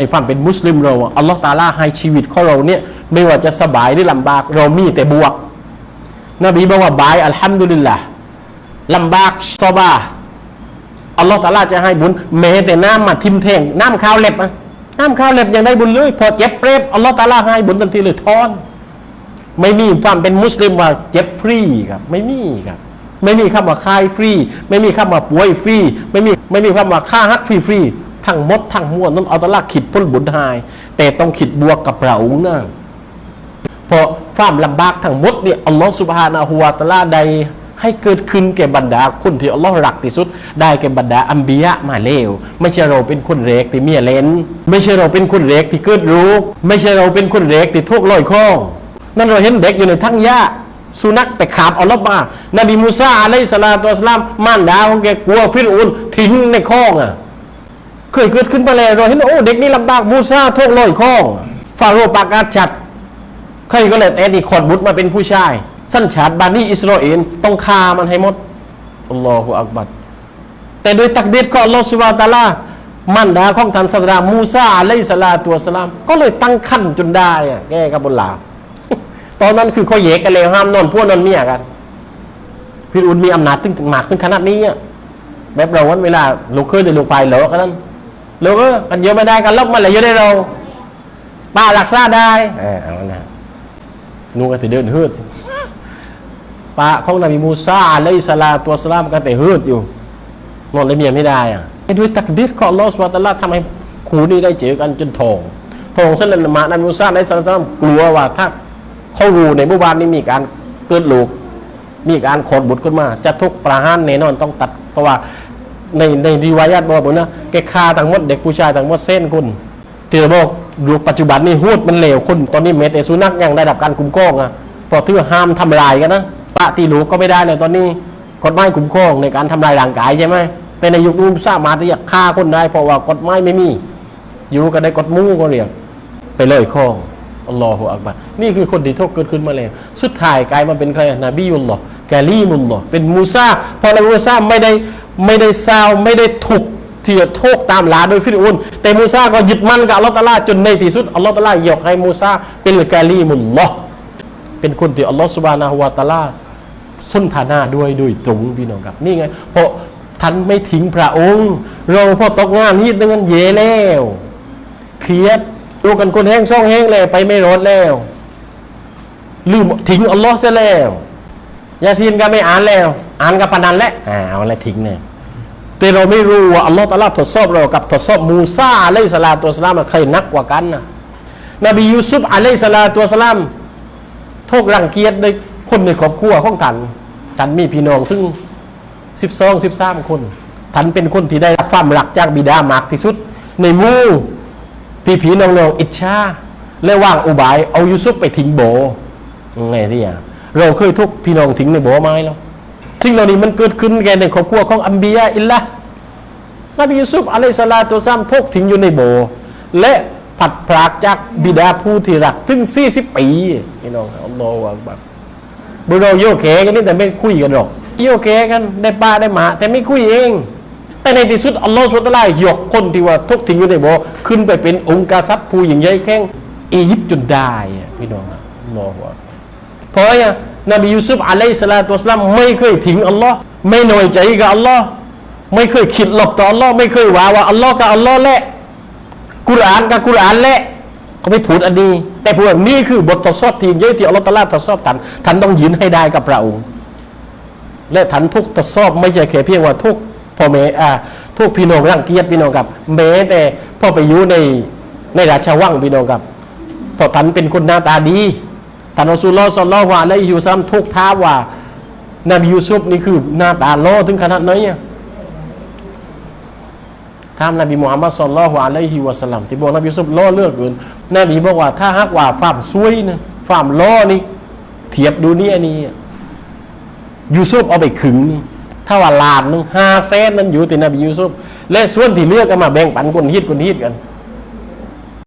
ในความเป็นมุสลิมเราอัลลอฮ์ตาลาให้ชีวิตของเราเนี่ยไม่ว่าจะสบายหรือลำบาก เรามีแต่บวก นบีบอกว่าบายอัลฮัมดุลิลละลำบากซอบาอัลลอฮ์ตาลาจะให้บุญแม้แต่น้ำมาทิมแทงน้ำข้าวเล็บอะน้ำข้าวเล็บยังได้บุญเลยพอเจ็บเปรบอัลลอฮ์ตาลาให้บุญทันทีเลยทอน ไม่มีความเป็นมุสลิมว่าเจ็บฟรีครับไม่มีครับไม่มีคำว่าคายฟรี ไม่มีคำว่าป่วยฟรี ไม่มีไม่มีคำว่าค่าฮักฟรีฟรี ทั้งมดทั้งมวลนั้นเอาตะลาขิดพ้นบุญหาย แต่ต้องขิดบวกกับพระองค์นะเพราะความลำบากทั้งหมดเนี่ยอัลลอฮฺสุบฮานาหัวตะลาใดให้เกิดขึ้นแก่บรรดาคนที่อัลลอฮ์รักที่สุด ได้แก่บรรดาอัมบียะมาเลวไม่ใช่เราเป็นคนเรกที่เมียเลนไม่ใช่เราเป็นคนเรกที่เกิดรู้ ไม่ใช่เราเป็นคนเรกที่ทุกข์ลอยข้องนั่นเราเห็นเด็กอยู่ในทั้งหญ้าสุนัขไปขาบเอาลบมานบีมูซาอะลัยสลาตุสลามม่านดาของแกกลัวฟิรอุนทิ้งในคลองอะ เคยเกิดขึ้นมาแล้วเราเห็นโอ้เด็กนี่ลำบากมูซาทุกลอยข้องฟาโรห์ปากกาจัดเคยก็เลยแต่ดีขอดบุตรมาเป็นผู้ชาย สัญชาติบานี่อิสราเอลต้องฆ่ามันให้หมดอัลลอฮฺอักบัรแต่โดยตักดีรของอัลลอฮฺสุบฮานะตาลามันดาของท่านศาสดามูซาอะลัยสลาตุวสลาม ก็เลยตั้งขั้นจนได้อะแก้กับบนลาตอนนั้นคือเขาเหยกกันเลยห้ามนอนพวกนอนเมียกันพี่อุนมีอำนาจตึงหมากถึงขนาดนี้อะแบบเราวันเวลาลูกเคยได้ลูกไปเหลอกันนั้น ลูกเออกันเยอะไม่ได้กันลบมาเลยเยอะได้เราป้าหลักษาได้เออเอานะนูก็จะเดินฮืดป้าของนบีมูซาอะลัยฮิสลาตัวสลามก็แต่ฮืดอยู่นอนเลยเมียไม่ได้อะด้วยตักดิรของอัลอสุบฮาตาลาทำให้คู่นี้ได้เจอกันจนทองทองเส้นละมานบีมูซาอะลัยฮิสลามกลัวว่าถ้าเขารู้ในหมู่บ้านนี้มีการเกิดลูกมีการขดบุตรขึ้นมา จะทุกประหารแน่นอนต้องตัดเพราะว่า ในในดีวายัดบอกนะแกฆ่าทั้งหมดเด็กผู้ชายทั้งหมดเส้นคุณที่เราบอกดูปัจจุบันนี่หูดมันเหลวคุณตอนนี้เมเตสุนัขยังได้รับการคุ้มครองอะเพอถือห้ามทำลายกันนะปะตีลูกก็ไม่ได้เลยตอนนี้กฎหมายคุ้มครองในการทำลายร่างกายใช่ไหมแต่ในยุคนู้นสามารถที่จะฆ่าคนได้เพราะว่ากฎหมายไม่มี อยู่ก็ได้กฎมู่ก็เรียกไปเลยครองอัลลอฮฺอักบัรนี่คือคนที่ทุกข์เกิดขึ้นมาแล้วสุดท้ายกลายมาเป็นใครนบีอุลลอฮ์กาลีมุลลอฮ์เป็นมูซาเพราะนมูซาไม่ได้ ไม่ได้ซาไม่ได้ถูกที่จะโทษตามหลาโดยฟิรอุนแต่มูซาก็ยึดมั่นกับอัลลอฮฺตะอาลาจนในที่สุดอัลลอฮฺตะอาลายกให้มูซาเป็นกาลีมุลลอฮ์เป็นคนที่อัลลอฮฺสุบานาฮวตะอาลาส้นทนาด้วยโดยตรงพี่น้องครับนี่ไง เพราะท่านไม่ทิ้งพระองค์ เราพอตกงานฮีดเงินเยแล้วเครียดดูกันคนแห้งช่องแห้งเลยไปไม่รอดแล้ว ลืมทิ้งอัลลอฮ์เสแล้วยาซีนก็ไม่อ่านแล้ว อ่านกับปานันแหละอ่าเอาอะไรทิ้งเนี่ย แต่เราไม่รู้ว่าอัลลอฮ์ตะอาลาทดสอบเรากับทดสอบมูซาอะลัยฮิสลาตุวสลามใครนักกว่ากันนะนบียูซุฟอะลัยสลาตุวสลามทุกรังเกียจในคนในครอบครัวของท่านท่านมีพี่น้องถึงสิบสองสิบสามคนท่านเป็นคนที่ได้รับความรักจากบิดามากที่สุด ในมู่ที่พี่น้องๆอิจฉาและว่างอุบายเอายูซุฟไปทิ้งโบไงที่อะเราเคยทุกพี่น้องทิ้งในโบไหมแล้ว สิ่งเหล่านี้มันเกิดขึ้นแก่ในครอบครัวของอัมบียะอิลละนบียูซุฟอะลัยสลาตุวะสลามทุกทิ้งอยู่ในโบ และผัดพรากจากบิดาผู้ที่รักถึง 40 ปีพี่น้องอัลลอฮฺอักบัรบุเราโยเคกันนี่แต่ไม่คุยกันหรอกโยเคกันได้ป้าได้หมา แต่ไม่คุยเอง แต่ในที่สุดอัลลอฮฺสุลตาลายกคนที่ว่าทุกทิ้งอยู่ในโบขึ้นไปเป็นองค์กษัตริย์ผู้หญิงใหญ่แข้งอียิปต์จนได้พี่น้องอัลลอฮฺเพราะอย่าง นบียูซุฟอะลัยฮิสลาตุวสลามไม่เคยทิ้งอัลลอฮ์ไม่หน้อยใจกับอัลลอฮ์ไม่เคยคิดหลบต่ออัลลอฮ์ไม่เคยว่าว่าอัลลอฮ์กับอัลลอฮ์แหละกุรอานกับกุรอานแหละเขาไม่พูดอันนี้ แต่พูดว่านี่คือบททดสอบที่เยอะที่อัลลอฮ์ตะอาลาทดสอบท่านท่านต้องยืนให้ได้กับพระองค์และท่านทุกทดสอบไม่ใช่แค่เพียงว่าทุกพ่อแม่อ่าทุกพี่น้องรังเกียจพี่น้องกับแม้แต่พ่อไปอยู่ในในราชวังพี่น้องกับเพราะท่านเป็นคนหน้าตาดี ท่านอัสุลลอฮ์สัลลัลฮุอะลัยฮิวะซัมทุกท้าว่า นบียูซุฟนี่คือหน้าตาล่อถึงขนาดไหนอะถามนบีมุฮัมมัดสัลลัลฮุอะลัยฮิวะสัลลัมที่บอกนบียูซุฟล่อเลือกเกินนบีบอกว่าถ้าหากว่าความซวยนะความล่อนี่เทียบดูนี่อันนี้อะยูซุฟเอาไปขึงนี่ถ้าว่าลานนึงห้าเซนนั้นอยู่ที่นบียูซุฟและส่วนที่เลือกก็มาแบ่งปันคนฮิตคนฮิตกัน